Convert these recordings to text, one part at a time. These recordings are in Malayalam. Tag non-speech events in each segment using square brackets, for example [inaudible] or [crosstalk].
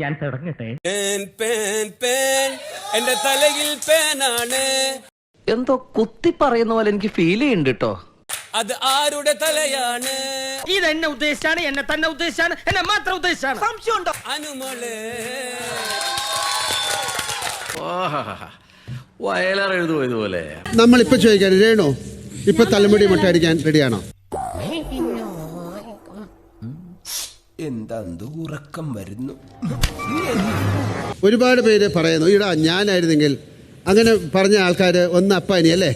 ഞാൻ തുടങ്ങട്ടെ. പേൻ പേൻ പേൻ എന്റെ തലയിൽ പേനാണ്. എന്തോ കുത്തി പറയുന്ന പോലെ എനിക്ക് ഫീൽ ചെയ്യുന്നുണ്ട് കേട്ടോ അത് ആരുടെ തലയാണ്? ഇത് എന്നെ ഉദ്ദേശിച്ചാണ് എന്നെ തന്നെ ഉദ്ദേശിച്ചാണ് എന്നെ മാത്രം ഉദ്ദേശിച്ചാണ്. സംശയമുണ്ടോ? അനുമോളെ. വയലാർ എഴുതുപോയതുപോലെ നമ്മൾ നമ്മളിപ്പോ ചോദിക്കാൻ രേണോ ഇപ്പൊ തലമുടി മുട്ടയടിക്കാൻ റെഡിയാണോ എന്താ ഉറക്കം വരുന്നു? ഒരുപാട് പേര് പറയുന്നു ഇടാ ഞാനായിരുന്നെങ്കിൽ അങ്ങനെ പറഞ്ഞ ആൾക്കാർ ഒന്ന് അപ്പാനി അല്ലേ?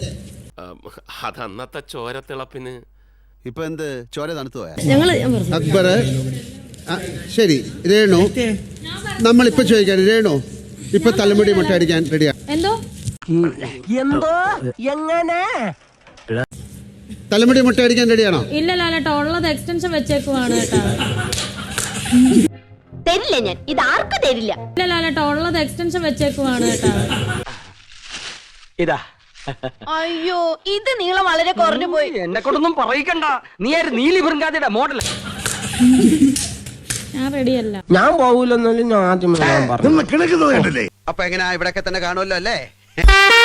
അതന്നത്തെ ചോരത്തിളപ്പിന് ഇപ്പൊ എന്ത്? ചോര തണുത്തു പോയാ? ഞങ്ങൾ ഞാൻ പറഞ്ഞു. അക്ബർ ആ, ശരി രേണു നമ്മളിപ്പോ ചോദിക്കാൻ രേണു ഇപ്പൊ തലമുടി മുട്ടയടിക്കാൻ റെഡിയാ എന്തോ? എന്തോ? എങ്ങനെ? തലമുടി മുട്ടയടിക്കാൻ റെഡിയാണോ ഇല്ല ലാലേട്ടാ ഉള്ളത് എക്സ്റ്റൻഷൻ വെച്ചേക്കുവാണ് കേട്ടാ. തരില്ല ഞാൻ. ഇത് ആർക്കും തരില്ല. ഇല്ല ലാലേട്ടാ ഉള്ളത് എക്സ്റ്റൻഷൻ വെച്ചേക്കുവാണ് കേട്ടോ. ഇതാ. അയ്യോ ഇത് നീളം വളരെ കുറഞ്ഞു പോയി. എന്നെ കൊണ്ടൊന്നും പറയിക്കണ്ട. നീ ആര്? നീലി ബൃങ്കാതിയുടെ മോഡൽ ഞാൻ റെഡിയല്ല ഞാൻ പോകൂലെന്നാലും ഞാൻ ആദ്യം ഞാൻ പറഞ്ഞു അപ്പൊ എങ്ങനെയാ ഇവിടൊക്കെ തന്നെ കാണുമല്ലോ അല്ലേ? [laughs]